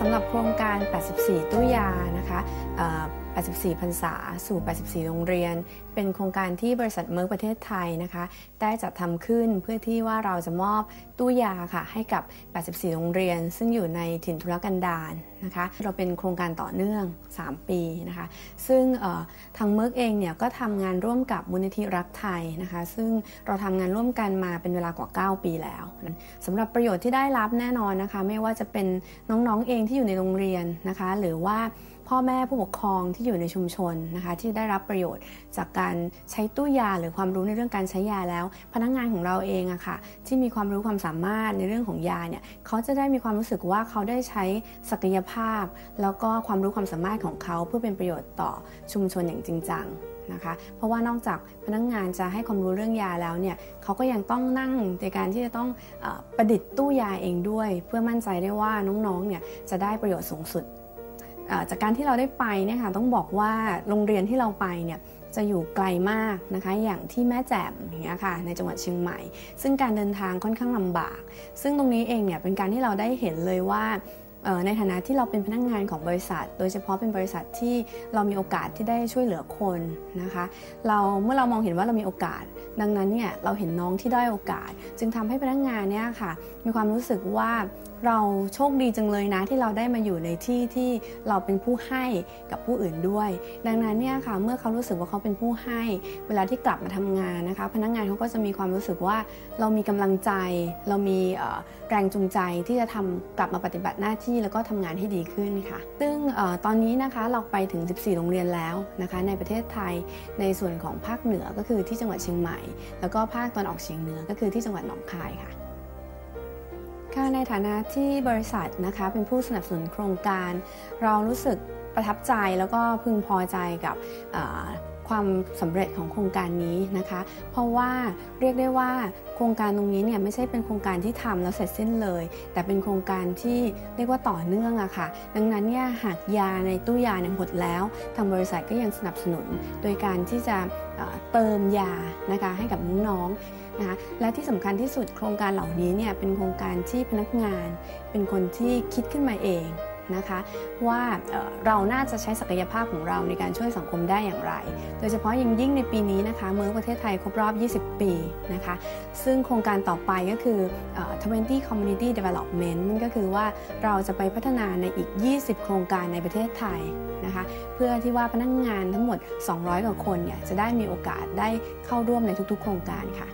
สำหรับโครงการ 84 ตู้ยานะคะ 84พรรษาสู่ 84 โรงเรียน เป็นโครงการที่บริษัทเมอร์ประเทศไทยนะคะ ได้จัดทำขึ้นเพื่อที่ว่าเราจะมอบตู้ยาค่ะให้กับ 84 โรงเรียน ซึ่งอยู่ในถิ่นทุรกันดารนะคะ เราเป็นโครงการต่อเนื่อง 3 ปีนะคะ ซึ่งทางเมอร์เองเนี่ยก็ทำงานร่วมกับมูลนิธิรักไทยนะคะ ซึ่งเราทำงานร่วมกันมาเป็นเวลากว่า 9 ปีแล้วสำหรับประโยชน์ที่ได้รับแน่นอนนะคะ ไม่ว่าจะเป็นน้องๆเองที่อยู่ในโรงเรียนนะคะ หรือว่าพ่อแม่ผู้ปกครองที่อยู่ในชุมชนนะคะที่ได้รับประโยชน์จากการใช้ตู้ยาหรือความรู้ในเรื่องการใช้ยาแล้ว พนักงงานของเราเองอะค่ะที่มีความรู้ความสามารถในเรื่องของยาเนี่ยเขาจะได้มีความรู้สึกว่าเขาได้ใช้ศักยภาพ แล้วก็ความรู้ความสามารถของเขาเพื่อเป็นประโยชน์ต่อชุมชนอย่างจริงจังนะคะเพราะว่านอกจากพนักงงานจะให้ความรู้เรื่องยาแล้วเนี่ยเขาก็ยังต้องนั่งในการที่จะต้องอประดิษฐ์ตู้ยาเองด้วย เพื่อมั่นใจได้ว่าน้องๆเนี่ยจะได้ประโยชน์สูงสุด จากการที่เราได้ไปเนี่ยค่ะต้องบอกว่าโรงเรียนที่เราไปเนี่ยจะอยู่ไกลมากนะคะอย่างที่แม่แจ่มอย่างเงี้ยค่ะในจังหวัดเชียงใหม่ ซึ่งการเดินทางค่อนข้างลำบาก ซึ่งตรงนี้เองเนี่ยเป็นการที่เราได้เห็นเลยว่าในฐานะที่เราเป็นพนักงงานของบริษัท โดยเฉพาะเป็นบริษัทที่เรามีโอกาสที่ได้ช่วยเหลือคนนะคะ เราเมื่อเรามองเห็นว่าเรามีโอกาส ดังนั้นเนี่ยเราเห็นน้องที่ได้โอกาส จึงทำให้พนักงงานเนี่ยค่ะมีความรู้สึกว่า เราโชคดีจังเลยนะที่เราได้มาอยู่ในที่ที่เราเป็นผู้ให้กับผู้อื่นด้วย ดังนั้นเนี่ยค่ะเมื่อเขารู้สึกว่าเขาเป็นผู้ให้ เวลาที่กลับมาทำงานนะคะ พนักงานเขาก็จะมีความรู้สึกว่าเรามีกำลังใจ เรามีแรงจูงใจที่จะทำกลับมาปฏิบัติหน้าที่แล้วก็ทำงานให้ดีขึ้นค่ะ ซึ่งตอนนี้นะคะเราไปถึง 14 โรงเรียนแล้วนะคะ ในประเทศไทยในส่วนของภาคเหนือก็คือที่จังหวัดเชียงใหม่ แล้วก็ภาคตอนออกเฉียงเหนือก็คือที่จังหวัดหนองคายค่ะ ค่ะในฐานะที่บริษัทนะคะเป็นผู้สนับสนุนโครงการ เรารู้สึกประทับใจแล้วก็พึงพอใจกับ ความสำเร็จของโครงการนี้นะคะ เพราะว่าเรียกได้ว่าโครงการตรงนี้เนี่ยไม่ใช่เป็นโครงการที่ทำแล้วเสร็จสิ้นเลย แต่เป็นโครงการที่เรียกว่าต่อเนื่องอะค่ะ ดังนั้นเนี่ยหากยาในตู้ยาเนี่ยหมดแล้ว ทางบริษัทก็ยังสนับสนุน โดยการที่จะเติมยานะคะให้กับน้องๆนะคะและที่สำคัญที่สุดโครงการเหล่านี้เนี่ยเป็นโครงการที่พนักงาน เป็นคนที่คิดขึ้นมาเอง นะคะ ว่าเราน่าจะใช้ศักยภาพของเราในการช่วยสังคมได้อย่างไร โดยเฉพาะยิ่งยิ่งในปีนี้นะคะ เมื่อประเทศไทยครบรอบ 20 ปีนะคะ ซึ่งโครงการต่อไปก็คือ 20 Community Development นั่นก็คือว่าเราจะไปพัฒนาในอีก 20 โครงการในประเทศไทยนะคะเพื่อที่ว่าพนักงงานทั้งหมด 200 กว่าคนเนี่ยจะได้มีโอกาสได้เข้าร่วมในทุกๆ โครงการค่ะ